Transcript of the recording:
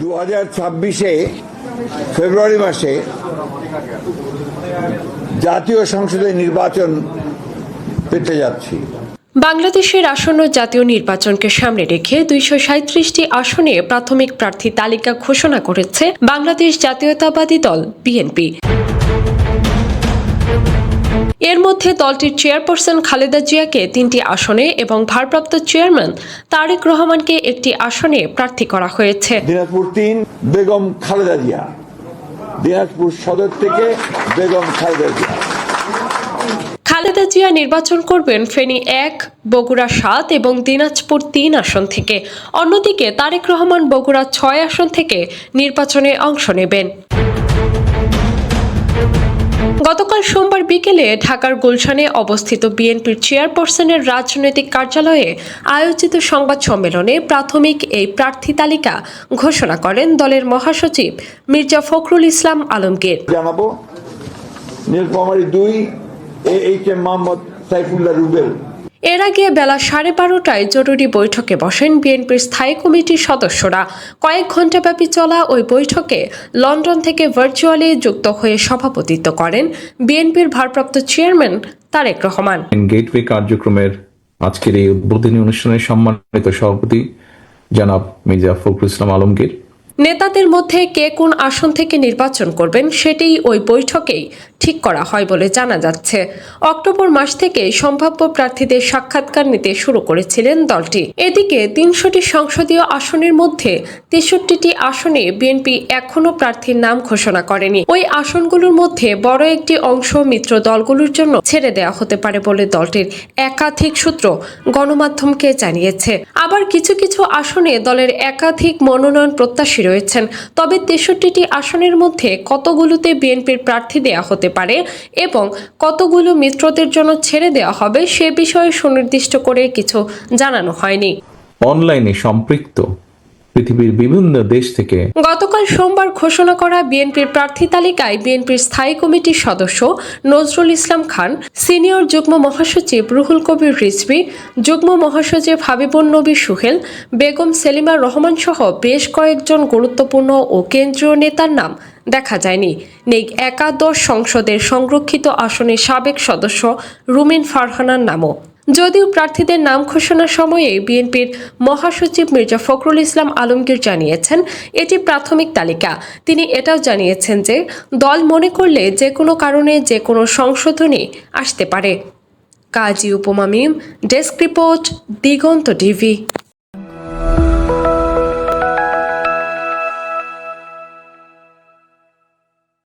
দু হাজার ছাব্বিশে ফেব্রুয়ারি মাসে জাতীয় সংসদে নির্বাচন পেতে যাচ্ছি। বাংলাদেশের আসন্ন জাতীয় নির্বাচনকে সামনে রেখে দুইশো সাঁত্রিশটি আসনে প্রাথমিক প্রার্থী তালিকা ঘোষণা করেছে বাংলাদেশ জাতীয়তাবাদী দল, বিএনপি। এর মধ্যে দলটির চেয়ারপারসন খালেদা জিয়াকে তিনটি আসনে এবং ভারপ্রাপ্ত চেয়ারম্যান তারেক রহমানকে একটি আসনে প্রার্থী করা হয়েছে। দিনাজপুর তিন বেগম খালেদা জিয়া। দিনাজপুর সদর থেকে বেগম খালেদা জিয়া। খালেদা জিয়া নির্বাচন করবেন ফেনী এক বগুড়া সাত এবং দিনাজপুর তিন আসন থেকে। অন্যদিকে তারেক রহমান বগুড়া ছয় আসন থেকে নির্বাচনে অংশ নেবেন। গতকাল সোমবার বিকেলে ঢাকার গুলশানে অবস্থিত বিএনপির চেয়ারপারসনের রাজনৈতিক কার্যালয়ে আয়োজিত সংবাদ সম্মেলনে প্রাথমিক এই প্রার্থী তালিকা ঘোষণা করেন দলের মহাসচিব মির্জা ফখরুল ইসলাম আলমগীর। জানাব নীলফামারী দুই, A H M Mohammad Saifullah Rubel. এর আগে বেলা সাড়ে বারোটায় জরুরি বৈঠকে বসেন বিএনপির স্থায়ী কমিটির সদস্যরা। কয়েক ঘণ্টাব্যাপী চলা ওই বৈঠকে লন্ডন থেকে ভার্চুয়ালি যুক্ত হয়ে সভাপতিত্ব করেন বিএনপির ভারপ্রাপ্ত চেয়ারম্যান তারেক রহমান। গেটওয়ে কার্যক্রমের আজকের এই উদ্বোধনী অনুষ্ঠানের সম্মানিত সভাপতি জনাব মির্জা ফখরুল ইসলাম আলমগীর। নেতাদের মধ্যে কে কোন আসন থেকে নির্বাচন করবেন সেটাই ওই বৈঠকেই ঠিক করা হয় বলে জানা যাচ্ছে। অক্টোবর মাস থেকে সম্ভাব্য প্রার্থীদের সাক্ষাৎকার নিতে শুরু করেছিলেন দলটি। এদিকে তিনশোটি সংসদীয় আসনের মধ্যে তেষট্টিটি আসনে বিএনপি এখনও প্রার্থীর নাম ঘোষণা করেনি। ওই আসনগুলোর মধ্যে বড় একটি অংশ মিত্র দলগুলোর জন্য ছেড়ে দেওয়া হতে পারে বলে দলটির একাধিক সূত্র গণমাধ্যমকে জানিয়েছে। আবার কিছু কিছু আসনে দলের একাধিক মনোনয়ন প্রত্যাশী রয়েছেন। তবে তেষট্টিটি আসনের মধ্যে কতগুলোতে বিএনপির প্রার্থী দেওয়া হতে পারে এবং কতগুলো মিত্রদের জন্য ছেড়ে দেওয়া হবে সে বিষয়ে সুনির্দিষ্ট করে কিছু জানানো হয়নি। অনলাইনে সম্পৃক্ত। পৃথিবীর বিভিন্ন দেশ থেকে গতকাল সোমবার ঘোষণা করা বিএনপির প্রার্থী তালিকায় বিএনপির স্থায়ী কমিটির সদস্য নজরুল ইসলাম খান, সিনিয়র যুগ্ম মহাসচিব রুহুল কবির রিজভি, যুগ্ম মহাসচিব হাবিবুন নবী সুহেল, বেগম সেলিমা রহমান সহ বেশ কয়েকজন গুরুত্বপূর্ণ ও কেন্দ্রীয় নেতার নাম দেখা যায়নি। নেই একাদশ সংসদের সংরক্ষিত আসনের সাবেক সদস্য রুমিন ফারহানার নামও। যদিও প্রার্থীদের নাম ঘোষণার সময়ে বিএনপির মহাসচিব মির্জা ফখরুল ইসলাম আলমগীর জানিয়েছেন, এটি প্রাথমিক তালিকা। তিনি এটাও জানিয়েছেন যে, দল মনে করলে যে কোনো কারণে যে কোনো সংশোধনী আসতে পারে। Kazi Upamamim desk report, Diganta TV.